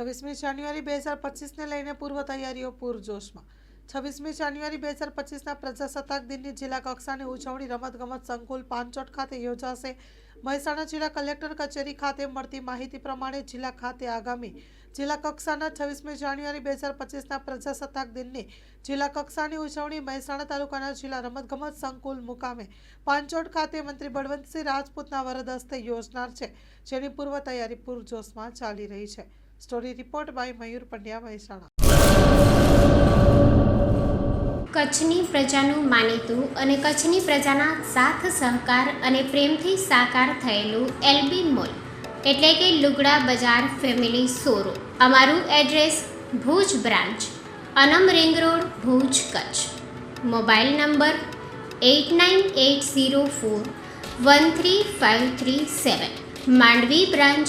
છવ્વીસમી જાન્યુઆરી બે હજાર પચીસને લઈને પૂર્વ તૈયારીઓ પૂરજોશમાં. છવ્વીસમી જાન્યુઆરી બે હજાર પચીસના પ્રજાસત્તાક દિનની જિલ્લા કક્ષાની ઉજવણી રમતગમત સંકુલ પાનચોટ ખાતે યોજાશે. મહેસાણા જિલ્લા કલેક્ટર કચેરી ખાતે મળતી માહિતી પ્રમાણે જિલ્લા ખાતે આગામી જિલ્લા કક્ષાના છવ્વીસમી જાન્યુઆરી બે હજાર પચીસના પ્રજાસત્તાક દિનની જિલ્લા કક્ષાની ઉજવણી મહેસાણા તાલુકાના જિલ્લા રમતગમત સંકુલ મુકામે પાનચોટ ખાતે મંત્રી બળવંતસિંહ રાજપૂતના વરદ હસ્તે યોજનાર છે. જેની પૂર્વ તૈયારી પૂરજોશમાં ચાલી રહી છે. Story report by Mayur Pandya Mehsana કચ્છની પ્રજાનું માનીતું અને કચ્છની પ્રજાના સાથ, સહકાર અને પ્રેમથી સાકાર થયેલું એલબી મોલ, એટલે કે લુગડા બજાર ફેમિલી સોરો અમારું address Bhuj branch, Anam ring road, Bhuj, Kutch. Mobile number eight nine eight zero four one three five three seven. Mandvi branch